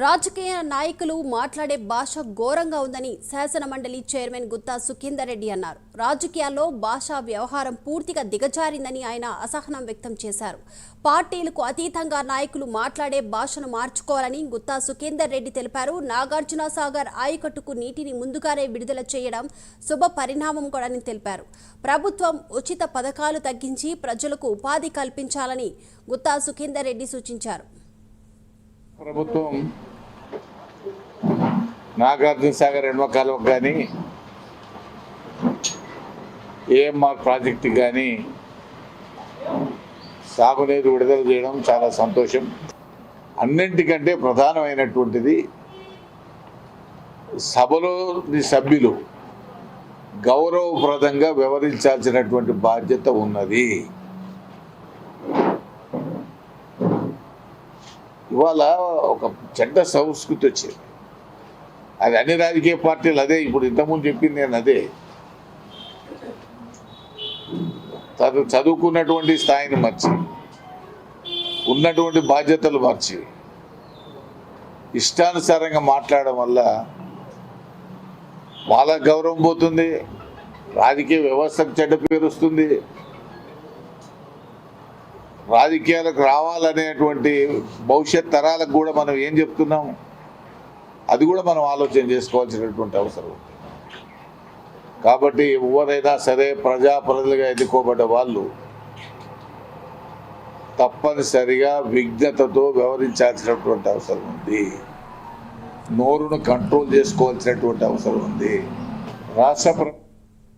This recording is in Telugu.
రాజకీయ నాయకులు మాట్లాడే భాష ఘోరంగా ఉందని శాసన మండలి చైర్మన్ గుత్తా సుఖేందర్ రెడ్డి అన్నారు. రాజకీయాల్లో భాషా వ్యవహారం పూర్తిగా దిగజారిందని ఆయన అసహనం వ్యక్తం చేశారు. పార్టీలకు అతీతంగా నాయకులు మాట్లాడే భాషను మార్చుకోవాలని గుత్తా సుఖేందర్ రెడ్డి తెలిపారు. నాగార్జున సాగర్ ఆయకట్టుకు నీటిని ముందుగానే విడుదల చేయడం శుభ పరిణామం కూడాని తెలిపారు. ప్రభుత్వం ఉచిత పథకాలు తగ్గించి ప్రజలకు ఉపాధి కల్పించాలని గుత్తా సుఖేందర్ రెడ్డి సూచించారు. ప్రభుత్వం నాగార్జున సాగర్ ఎడమ కాలువ కానీ ఏఎంఆర్ ప్రాజెక్టు కానీ సాగునీరు విడుదల చేయడం చాలా సంతోషం. అన్నింటికంటే ప్రధానమైనటువంటిది సభలోని సభ్యులు గౌరవప్రదంగా వ్యవహరించాల్సినటువంటి బాధ్యత ఉన్నది. ఇవాళ ఒక చెడ్డ సంస్కృతి వచ్చింది. అది అన్ని రాజకీయ పార్టీలు అదే. ఇప్పుడు ఇంతకుముందు చెప్పింది నేను అదే. తను చదువుకున్నటువంటి స్థాయిని మర్చి ఉన్నటువంటి బాధ్యతలు మర్చి ఇష్టానుసారంగా మాట్లాడడం వల్ల వాళ్ళ గౌరవం పోతుంది రాజకీయ వ్యవస్థకు చెడ్డ పేరు వస్తుంది రాజకీయాలకు రావాలనేటువంటి భవిష్యత్ తరాలకు కూడా మనం ఏం చెప్తున్నాం అది కూడా మనం ఆలోచన చేసుకోవాల్సినటువంటి అవసరం ఉంది. కాబట్టి ఎవరైనా సరే ప్రజాప్రతినిధులుగా ఎన్నుకోబడ్డ వాళ్ళు తప్పనిసరిగా విఘ్నతతో వ్యవహరించాల్సినటువంటి అవసరం ఉంది. నోరును కంట్రోల్ చేసుకోవాల్సినటువంటి అవసరం ఉంది. రాష్ట్ర